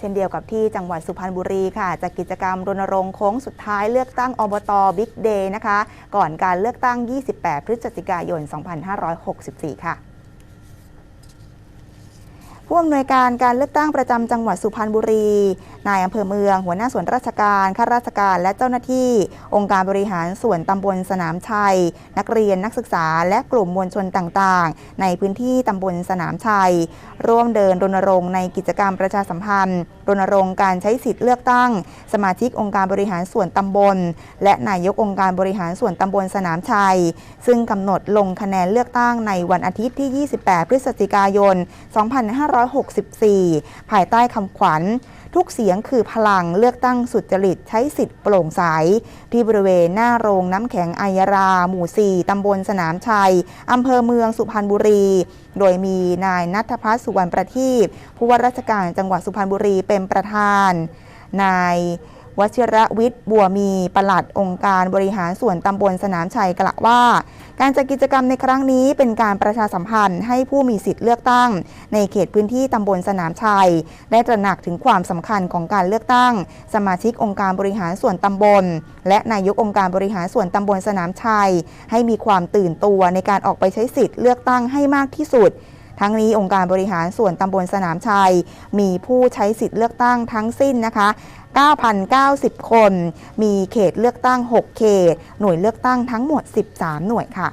เช่นเดียวกับที่จังหวัดสุพรรณบุรีค่ะจากกิจกรรมรณรงค์โค้งสุดท้ายเลือกตั้งอบตบิ๊กเดย์นะคะ ก่อนการเลือกตั้ง 28 พฤศจิกายน 2564 ค่ะ ผู้อำนวยการการเลือกตั้งประจำจังหวัดสุพรรณบุรี นายอำเภอเมือง หัวหน้าส่วนราชการข้าราชการและเจ้าหน้าที่ องค์การบริหารส่วนตำบลสนามชัย นักเรียนนักศึกษาและกลุ่มมวลชนต่างๆ ในพื้นที่ตำบลสนามชัย ร่วมเดินรณรงค์ในกิจกรรมประชาสัมพันธ์ รณรงค์การใช้สิทธิ์เลือกตั้ง สมาชิกองค์การบริหารส่วนตำบล และนายกองค์การบริหารส่วนตำบลสนามชัย ซึ่งกำหนดลงคะแนนเลือกตั้งในวันอาทิตย์ที่ 28 พฤศจิกายน 2564 ภายใต้คำขวัญ ทุกเสียงคือพลังเลือกตั้งสุจริตใช้สิทธิ์โปร่งใส ที่บริเวณหน้าโรงน้ำแข็งไอยรา หมู่ 4 ตำบลสนามชัย อำเภอเมืองสุพรรณบุรี โดยมีนายนัทพัฒน์สุวรรณประทีปผู้ว่าราชการจังหวัดสุพรรณบุรีเป็นประธาน นายวชิรวิทย์บัวมีปลัดองค์การบริหารส่วนตำบลสนามชัยกล่าวว่า การจัดกิจกรรมในครั้งนี้เป็นการประชาสัมพันธ์ให้ผู้มีสิทธิ์เลือกตั้ง ในเขตพื้นที่ตำบลสนามชัย ได้ตระหนักถึงความสำคัญของการเลือกตั้ง สมาชิกองค์การบริหารส่วนตำบล และนายกองค์การบริหารส่วนตำบลสนามชัย ให้มีความตื่นตัวในการออกไปใช้สิทธิ์เลือกตั้งให้มากที่สุด ทั้งนี้องค์การบริหารส่วนตำบลสนามชัย มีผู้ใช้สิทธิ์เลือกตั้งทั้งสิ้นนะคะ9,090 คน มีเขตเลือกตั้ง 6 เขต หน่วยเลือกตั้งทั้งหมด 13 หน่วยค่ะ